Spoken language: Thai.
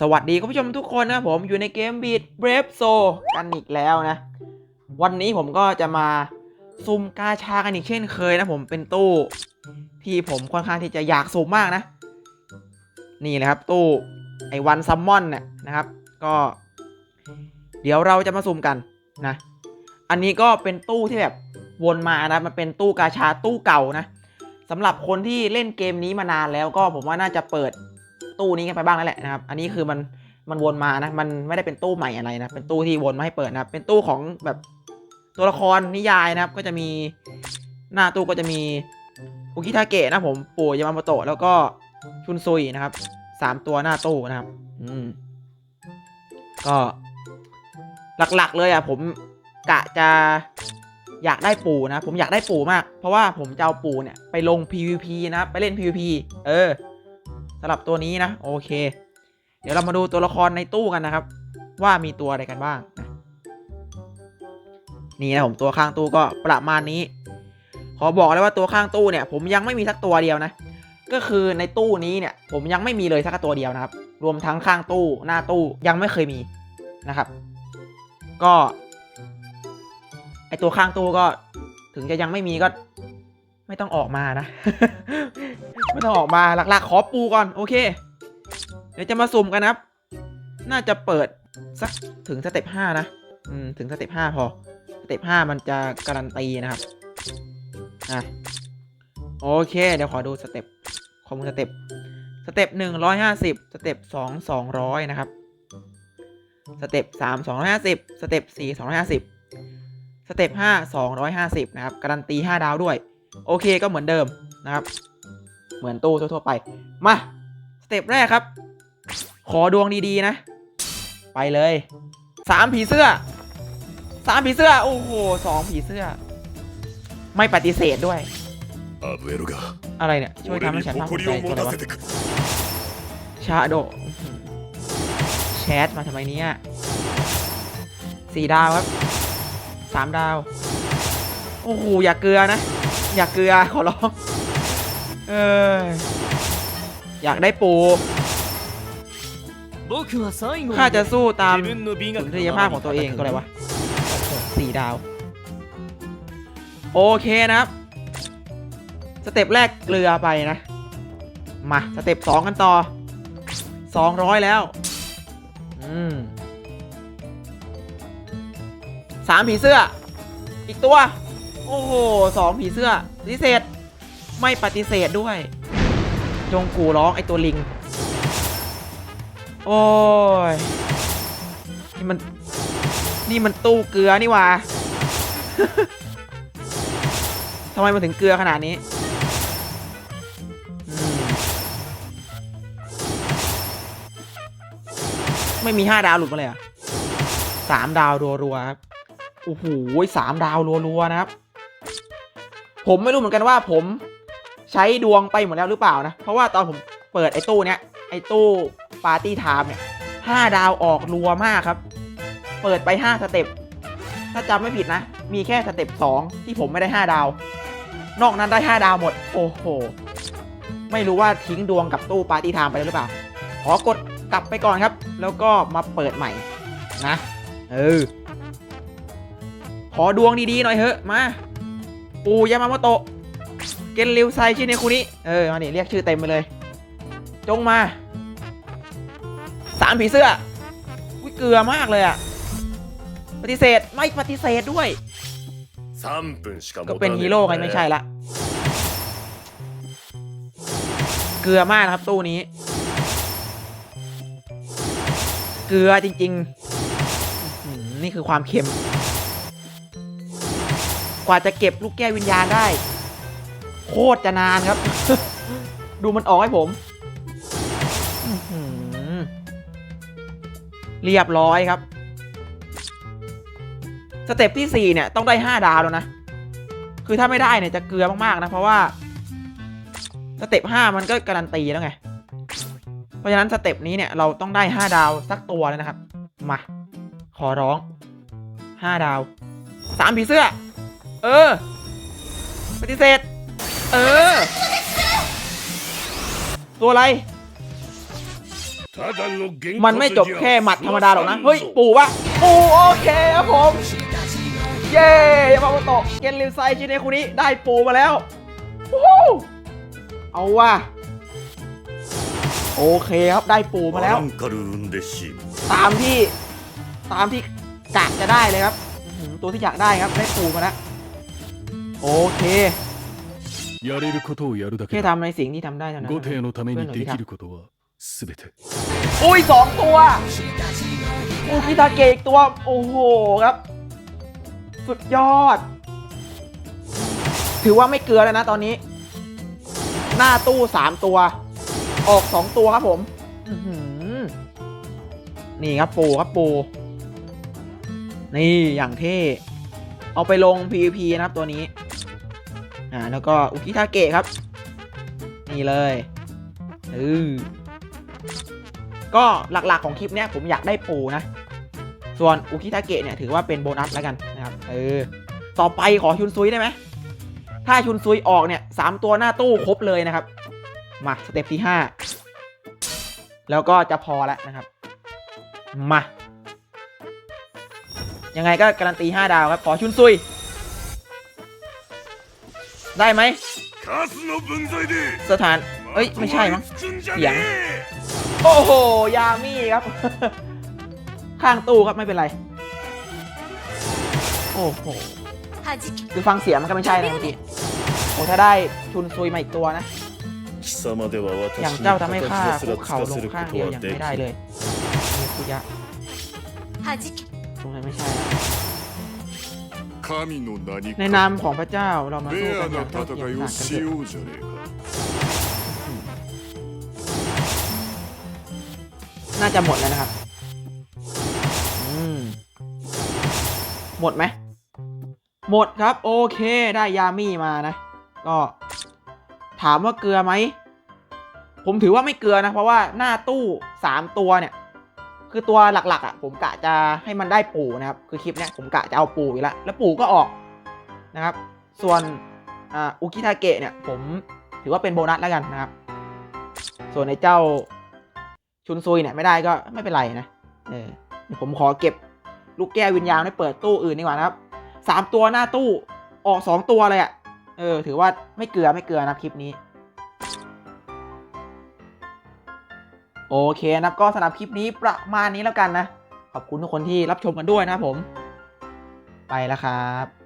สวัสดีคุณผู้ชมทุกคนนะผมอยู่ในเกมบีดเบรฟโซกันอีกแล้วนะ วันนี้ผมก็จะมาซุ่มกาชากันอีกเช่นเคยนะผมเป็นตู้ที่ผมค่อนข้างที่จะอยากซุ่มมากนะ นี่เลยครับตู้ไอวันซัมมอนเนี่ยนะครับ ก็ เดี๋ยวเราจะมาซุ่มกันนะ อันนี้ก็เป็นตู้ที่แบบวนมานะมันเป็นตู้กาชาตู้เก่านะสำหรับคนที่เล่นเกมนี้มานานแล้วก็ผมว่าน่าจะเปิด ตู้นี้กันไปบ้างแล้วแหละนะครับ อันนี้คือมันมันวนมานะ มันไม่ได้เป็นตู้ใหม่อะไรนะ เป็นตู้ที่วนมาให้เปิดนะครับ เป็นตู้ของแบบตัวละครนิยายนะครับ ก็จะมีหน้าตู้ก็จะมีอุคิทาเกะนะผม ปู่ยามาโมโตะแล้วก็ชุนซุยนะครับสามตัวหน้าตู้นะครับ อืม ก็หลักๆ เลยอะ ผมกะจะอยากได้ปู่นะ ผมอยากได้ปู่มาก เพราะว่าผมจะเอาปู่เนี่ยไปลง PVP นะ ไปเล่น PVP เออำหรับตัวนี้นะโอเค เดี๋ยวเรามาดูตัวละครในตู้กันนะครับ ว่ามีตัวอะไรกันบ้างนะนี่นะผมตัวข้างตู้ก็ประมาณนี้ ขอบอกเลยว่าตัวข้างตู้เนี่ย ผมยังไม่มีสักตัวเดียวนะ ก็คือในตู้นี้เนี่ย ผมยังไม่มีเลยสักตัวเดียวนะครับ รวมทั้งข้างตู้หน้าตู้ยังไม่เคยมีนะครับ ก็ไอตัวข้างตู้ก็ถึงจะยังไม่มีก็ ไม่ต้องออกมานะ ไม่ต้องออกมาหลักๆ ขอปูก่อน โอเค เดี๋ยวจะมาสุ่มกันนะครับ น่าจะเปิดสักถึงสเต็ปห้านะ อืม ถึงสเต็ปห้าพอ สเต็ปห้ามันจะการันตีนะครับ อะ โอเค เดี๋ยวขอดูสเต็ปข้อมูลสเต็ป สเต็ปหนึ่งร้อยห้าสิบสเต็ปสองสองร้อยนะครับ สเต็ปสามสองร้อยห้าสิบสเต็ปสี่สองร้อยห้าสิบสเต็ปห้าสองร้อยห้าสิบนะครับ การันตีห้าดาวด้วย โอเคก็เหมือนเดิมนะครับ เหมือนตู้ทั่วๆไป มาสเต็ปแรกครับ ขอดวงดีๆนะ ไปเลยสามผีเสื้อสามผีเสื้อ โอ้โหสองผีเสื้อ ไม่ปฏิเสธด้วย อะไรเนี่ย ช่วยทำให้ฉันภาคภูมิใจตัวไหนวะชาโดแชทมาทำไมเนี้ยสี่ดาวครับสามดาว โอ้โหอย่าเกลือนะ อยากเกลือขอร้องเอออยากได้ปูข้าจะสู้ตามสุนทรียภาพของตัวเองก็เลยวะสี่ดาว โอเคนะครับ สเต็ปแรกเกลือไปนะ มาสเต็ปสองกันต่อสองร้อยแล้ว อืมสามผีเสื้อ อีกตัว โอ้โหสองผีเสื้อปฏิเสธไม่ปฏิเสธด้วย จงกูร้องไอตัวลิง โอ้ย นี่มัน นี่มันตู้เกลือนี่ว่าทำไมมันถึงเกลือขนาดนี้ ไม่มีห้าดาวหลุดมาเลยอะสามดาวรัวๆครับ โอ้โหสามดาวรัวๆนะครับ ผมไม่รู้เหมือนกันว่าผมใช้ดวงไปหมดแล้วหรือเปล่านะ เพราะว่าตอนผมเปิดไอ้ตู้เนี้ยไอ้ตู้ปาร์ตี้ไทม์เนี่ยห้าดาวออกรัวมากครับ เปิดไปห้าสเต็ป ถ้าจำไม่ผิดนะ มีแค่สเต็ปสองที่ผมไม่ได้ห้าดาว นอกนั้นได้ห้าดาวหมด โอ้โห ไม่รู้ว่าทิ้งดวงกับตู้ปาร์ตี้ไทม์ไปแล้วหรือเปล่า ขอกดกลับไปก่อนครับ แล้วก็มาเปิดใหม่นะ เออ ขอดวงดีๆหน่อยเถอะ มา ปูยามาโมโตะ เกนริวไซชิเนคุนิเออ มาดิเรียกชื่อเต็มไปเลย จงมา สามผีเสื้อวิเกลือมากเลยอะปฏิเสธ ไม่ปฏิเสธด้วย 3分しか ก็ 持 เป็น たね ฮีโร่ไงไม่ใช่ละ เกลือมากนะครับตู้นี้ เกลือจริงๆอื้อหือนี่คือความเค็ม กว่าจะเก็บลูกแก้ววิญญาณได้ โคตรจะนานครับ ดูมันออกให้ผม เรียบร้อยครับ สเต็ปที่ 4 เนี่ย ต้องได้ 5 ดาวแล้วนะ คือถ้าไม่ได้เนี่ยจะเกลือมากๆนะ เพราะว่าสเต็ป5มันก็การันตีแล้วไง เพราะฉะนั้นสเต็ปนี้เนี่ยเราต้องได้ 5 ดาวสักตัวเลยนะครับ มา ขอร้อง 5 ดาว 3 ผีเสื้อ เออ ปฏิเสธ เออ ตัวอะไร มันไม่จบแค่หมัดธรรมดาหรอกนะ เฮ้ย ปู่วะปู่โอเคครับผม เย่ยามาโมโตะเกนริวไซจิเนคุนี้ได้ปู่มาแล้วเอาว่ะโอเคครับได้ปูมาแล้ว ตามที่ตามที่กะจะได้เลยครับ ตัวที่อยากได้ครับได้ปูมาแล้ว โอเค やれることをやるだ แค่ けだ ทำในสิ่งที่ทำได้เท่านั้น 後 นะครับ 手のためにできることは全て อุ้ยสองตัวอูคิตาเกะอีกตัว โอ้โหครับ สุดยอด ถือว่าไม่เกลือแล้วนะตอนนี้ หน้าตู้สามตัว ออกสองตัวครับผม อื้อหือนี่ครับปูครับปู นี่อย่างเท่ เอาไปลง PVP นะครับตัวนี้ อ่าแล้วก็อุคิทาเกะครับ นี่เลยเออก็หลักๆของคลิปเนี้ยผมอยากได้ปูนะ ส่วนอุคิทาเกะเนี่ยถือว่าเป็นโบนัสแล้วกันนะครับเออต่อไปขอชุนซุยได้ไหมถ้าชุนซุยออกเนี่ยสามตัวหน้าตู้ครบเลยนะครับ มาสเต็ปที่ห้าแล้วก็จะพอแล้วนะครับ มา ยังไงก็การันตีห้าดาวครับ ขอชุนซุย ได้ไหมสถาน เอ้ย ไม่ใช่มั้งเสียง โอ้โห ยามี่ครับ ข้างตู้ครับ ไม่เป็นไร โอ้โห คือฟังเสียงมันก็ไม่ใช่นะพี่โอ้ถ้าได้ชุนซุยมาอีกตัวนะ อย่างเจ้าทำให้ข้าคุกเข่าลงข้างเดียวยังไม่ได้เลยคุยะตรงไหนไม่ใช่ 神の名に ในนามของพระเจ้าเรามาสู้ レ กัน ア อย่า なん เท่าเทียม 戦い ต่าง を กัน し เถอะ ようじゃねえか น่าจะหมดแล้วนะครับ อืม หมดไหม หมดครับ โอเค ได้ยามี่มานะ ก็ ถามว่าเกลือไหม ผมถือว่าไม่เกลือนะ เพราะว่าหน้าตู้สามตัวเนี่ย คือตัวหลักๆอะผมกะจะให้มันได้ปู่นะครับ คือคลิปเนี้ยผมกะจะเอาปู่อยู่แล้วแล้วปู่ก็ออกนะครับ ส่วนอ่าอุกิทาเกะเนี่ยผมถือว่าเป็นโบนัสแล้วกันนะครับ ส่วนในเจ้าชุนซุยเนี่ยไม่ได้ก็ไม่เป็นไรนะเออเดี๋ยผมขอเก็บลูกแก้ววิญญาณไว้เปิดตู้อื่นดีกว่านะครับสามตัวหน้าตู้ออกสองตัวเลยอะ่ะเออ ถือว่าไม่เกลือไม่เกลือนะคลิปนี้ โอเคนะก็สำหรับคลิปนี้ประมาณนี้แล้วกันนะ ขอบคุณทุกคนที่รับชมกันด้วยนะผม ไปแล้วครับ